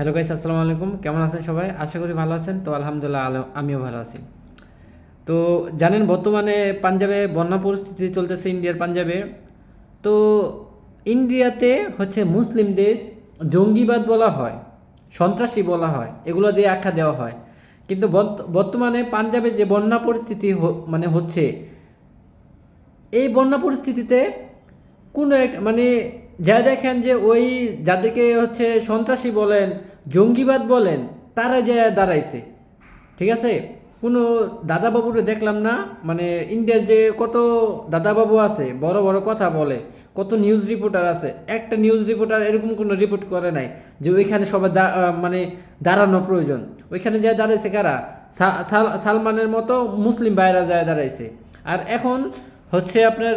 Hello guys, আসসালামু আলাইকুম। কেমন আছেন সবাই? আশা করি ভালো আছেন। তো আলহামদুলিল্লাহ, আলো- আমিও ভালো আছি। তো জানেন, বর্তমানে পাঞ্জাবে বন্যা পরিস্থিতি চলতেছে ইন্ডিয়ার পাঞ্জাবে। তো ইন্ডিয়াতে হচ্ছে মুসলিমদের জঙ্গিবাদ বলা হয়, সন্ত্রাসী বলা হয়, এগুলো দিয়ে আখ্যা দেওয়া হয়। কিন্তু বর্ত- বর্তমানে পাঞ্জাবে যে বন্যা পরিস্থিতি মানে হচ্ছে, এই বন্যা পরিস্থিতিতে কোনো এক মানে যা দেখেন যে ওই যাদেরকে হচ্ছে সন্ত্রাসী বলেন, জঙ্গিবাদ বলেন, তারা যে দাঁড়াইছে, ঠিক আছে? কোনো দাদাবাবুরে দেখলাম না মানে ইন্ডিয়ার যে কত দাদাবাবু আছে, বড় বড় কথা বলে, কত নিউজ রিপোর্টার আছে, একটা নিউজ রিপোর্টার এরকম কোনো রিপোর্ট করে নাই যে ওইখানে সবাই মানে দাঁড়ানো প্রয়োজন। ওইখানে যা দাঁড়াইছে কারা? সালমানের মতো মুসলিম ভাইরা যায় দাঁড়াইছে। আর এখন হচ্ছে আপনার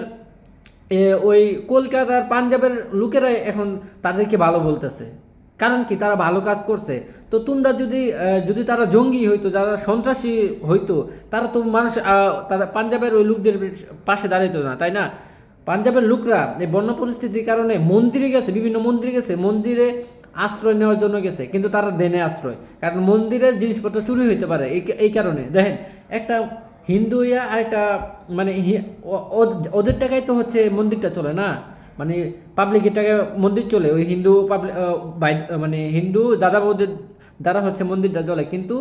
ওই কলকাতার পাঞ্জাবের লোকেরা এখন তাদেরকে ভালো বলতেছে। কারণ কি? তারা ভালো কাজ করছে। তো তোমরা যদি যদি তারা জঙ্গি হইতো, যারা সন্ত্রাসী হইতো, তারা তো মানুষ তারা পাঞ্জাবের ওই লোকদের পাশে দাঁড়াইতো না, তাই না? পাঞ্জাবের লোকরা এই বন্য পরিস্থিতির কারণে মন্দিরে গেছে, বিভিন্ন মন্দিরে গেছে, মন্দিরে আশ্রয় নেওয়ার জন্য গেছে, কিন্তু তারা দেনে আশ্রয়। কারণ মন্দিরের জিনিসপত্র চুরি হইতে পারে, এই এই কারণে। দেখেন, একটা হিন্দু আর একটা মানে ওদের টাকায় তো হচ্ছে মন্দিরটা চলে না? মানে পাবলিকের টাকায় মন্দির চলে, ওই হিন্দু পাবলিক মানে হিন্দু দাদা বৌদের দ্বারা হচ্ছে মন্দিরটা চলে কিন্তু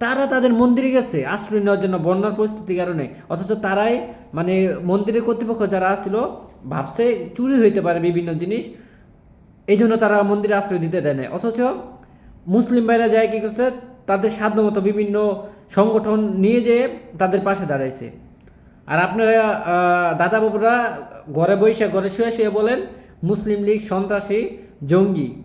তারা তাদের মন্দিরে গেছে, আশ্রয় নেওয়ার জন্য বন্যার পরিস্থিতির কারণে। অথচ তারাই মানে মন্দিরের কর্তৃপক্ষ যারা ছিল ভাবছে চুরি হইতে পারে বিভিন্ন জিনিস। এই জন্য তারা মন্দিরে আশ্রয় দিতে দেয় না অথচ মুসলিম ভাইরা যায় কি করছে? তাদের সাধ্যমতো বিভিন্ন সংগঠন নিয়ে যেয়ে তাদের পাশে দাঁড়াইছে। আর আপনারা দাদা বাবুরা ঘরে বসে, ঘরে শুয়ে শুয়ে বলেন, মুসলিম লীগ, সন্ত্রাসী, জঙ্গি,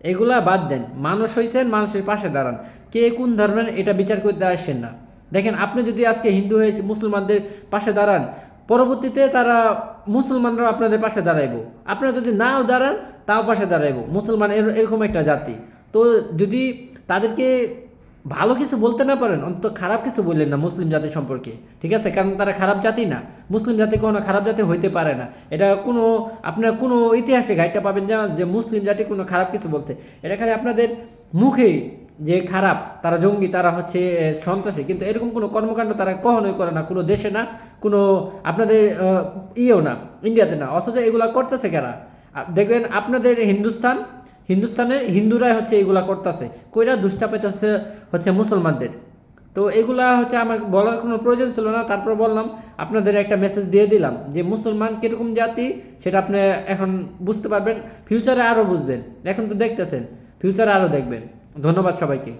এগুলা বাদ দেন। মানুষ হয়েছেন মানুষের পাশে দাঁড়ান। কে কোন ধর্মের, এটা বিচার করতে আসছেন না। দেখেন, আপনি যদি আজকে হিন্দু হয়ে মুসলমানদের পাশে দাঁড়ান, পরবর্তীতে তারা মুসলমানরা আপনাদের পাশে দাঁড়াইবো। আপনারা যদি নাও দাঁড়ান, তাও পাশে দাঁড়াইবো। মুসলমান এর- এরকম একটা জাতি। তো যদি তাদেরকে ভালো কিছু বলতে না পারেন, অন্তত খারাপ কিছু বললেন না মুসলিম জাতি সম্পর্কে, ঠিক আছে? কারণ তারা খারাপ জাতি না। মুসলিম জাতি কোনো খারাপ জাতি হইতে পারে না। এটা কোনো, আপনার কোনো ইতিহাসে গাইডটা পাবেন যে যে মুসলিম জাতি কোনো খারাপ কিছু বলতে। এটা খালি আপনাদের মুখেই যে খারাপ, তারা জঙ্গি, তারা হচ্ছে সন্ত্রাসী। কিন্তু এরকম কোনো কর্মকাণ্ড তারা কখনোই করে না। কোনো দেশে না, কোনো আপনাদের ইয়েও না, ইন্ডিয়াতে না। অথচ এগুলা করতেছে কারা? দেখবেন আপনাদের হিন্দুস্তান হিন্দুস্তানের হিন্দুরাই হচ্ছে এগুলা করতেছে। কইরা দুষ্টাপাইতে হচ্ছে হচ্ছে মুসলমানদের। তো এগুলা হচ্ছে আমার বলার কোনো প্রয়োজন ছিল না, তারপর বললাম, আপনাদের একটা মেসেজ দিয়ে দিলাম যে মুসলমান কীরকম জাতি, সেটা আপনি এখন বুঝতে পারবেন ফিউচারে আরও বুঝবেন। এখন তো দেখতেছেন ফিউচারে আরও দেখবেন। ধন্যবাদ সবাইকে।